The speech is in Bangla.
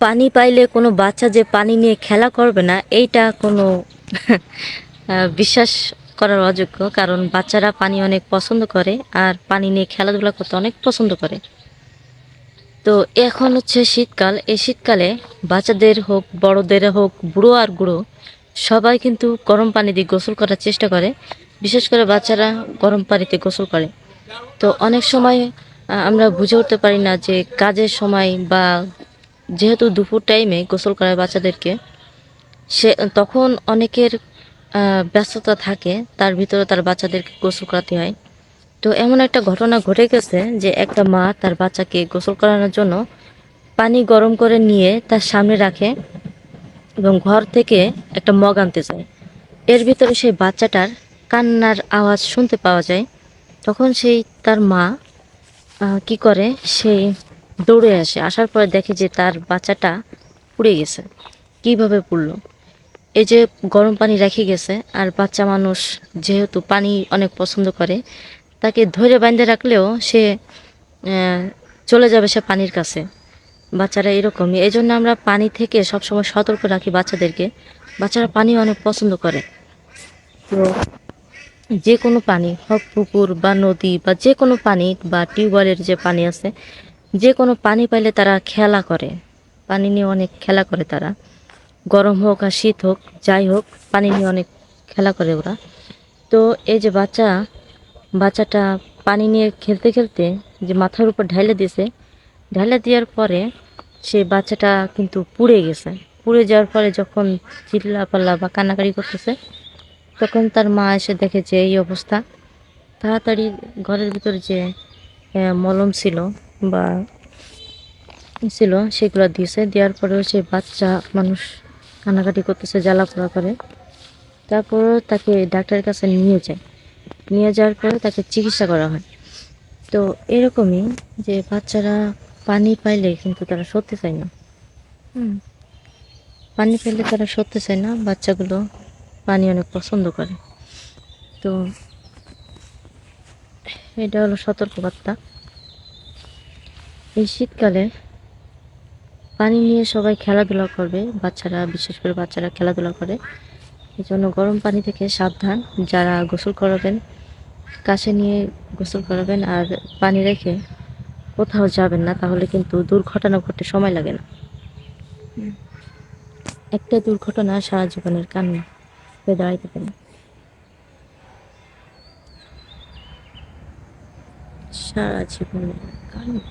পানি পাইলে কোনো বাচ্চা যে পানি নিয়ে খেলা করবে না, এইটা কোনো বিশ্বাস করার অযোগ্য। কারণ বাচ্চারা পানি অনেক পছন্দ করে আর পানি নিয়ে খেলাধুলা করতে অনেক পছন্দ করে। তো এখন হচ্ছে শীতকাল। এই শীতকালে বাচ্চাদের হোক, বড়দের হোক, বুড়ো আর গুঁড়ো, সবাই কিন্তু গরম পানি দিয়ে গোসল করার চেষ্টা করে। বিশেষ করে বাচ্চারা গরম পানিতে গোসল করে। তো অনেক সময় আমরা বুঝে উঠতে পারি না যে কাজের সময় বা যেহেতু দুপুর টাইমে গোসল করায় বাচ্চাদেরকে, সে, তখন অনেকের ব্যস্ততা থাকে, তার ভিতরে তার বাচ্চাদেরকে গোসল করাতে হয়। তো এমন একটা ঘটনা ঘটে গেছে যে একটা মা তার বাচ্চাকে গোসল করানোর জন্য পানি গরম করে নিয়ে তার সামনে রাখে এবং ঘর থেকে একটা মগ আনতে যায়। এর ভিতরে সেই বাচ্চাটার কান্নার আওয়াজ শুনতে পাওয়া যায়। তখন সেই তার মা কি করে? সেই দৌড়ে আসে, আসার পরে দেখে যে তার বাচ্চাটা পুড়ে গেছে। কীভাবে পুড়লো? এই যে গরম পানি রেখে গেছে, আর বাচ্চা মানুষ যেহেতু পানি অনেক পছন্দ করে, তাকে ধরে বাঁধে রাখলেও সে চলে যাবে সে পানির কাছে। বাচ্চারা এরকমই। এই জন্য আমরা পানি থেকে সবসময় সতর্ক রাখি বাচ্চাদেরকে। বাচ্চারা পানি অনেক পছন্দ করে। তো যে কোনো পানি, হোক পুকুর বা নদী বা যে কোনো পানি বা টিউবওয়েলের যে পানি আছে যে কোনো পানি পাইলে তারা খেলা করে। পানি নিয়ে অনেক খেলা করে তারা। গরম হোক আর শীত হোক, যাই হোক, পানি নিয়ে অনেক খেলা করে ওরা। তো এই যে বাচ্চা, বাচ্চাটা পানি নিয়ে খেলতে খেলতে যে মাথার উপর ঢাইলে দিয়েছে, ঢাইলে দেওয়ার পরে সে বাচ্চাটা কিন্তু পুড়ে গেছে। পুড়ে যাওয়ার পরে যখন চিল্লা পাল্লা বা কান্নাকাড়ি করতেছে, তখন তার মা এসে দেখে যে এই অবস্থা। তাড়াতাড়ি ঘরের ভিতরে যে মলম ছিল বা ছিল সেগুলো দিয়েছে। দেওয়ার পরেও সে বাচ্চা মানুষ কান্নাকাটি করতেছে জ্বালা পোড়া করে। তারপর তাকে ডাক্তারের কাছে নিয়ে যায়। নিয়ে যাওয়ার পরে তাকে চিকিৎসা করা হয়। তো এরকমই যে বাচ্চারা পানি পাইলে কিন্তু তারা সত্যি চায় না। হুম। পানি পাইলে তারা সত্যি চায় না বাচ্চাগুলো পানি অনেক পছন্দ করে। তো এটা হলো সতর্কবার্তা। এই শীতকালে পানি নিয়ে সবাই খেলাধুলা করবে বাচ্চারা বিশেষ করে বাচ্চারা খেলাধুলা করে। এই জন্য গরম পানি থেকে সাবধান যারা গোসল করাবেন কাছে নিয়ে গোসল করাবেন আর পানি রেখে কোথাও যাবেন না তাহলে কিন্তু দুর্ঘটনা ঘটতে সময় লাগে না। একটা দুর্ঘটনা সারা জীবনের কান্না হয়ে দাঁড়াইতে পারে। সারা জীবনের কান্না।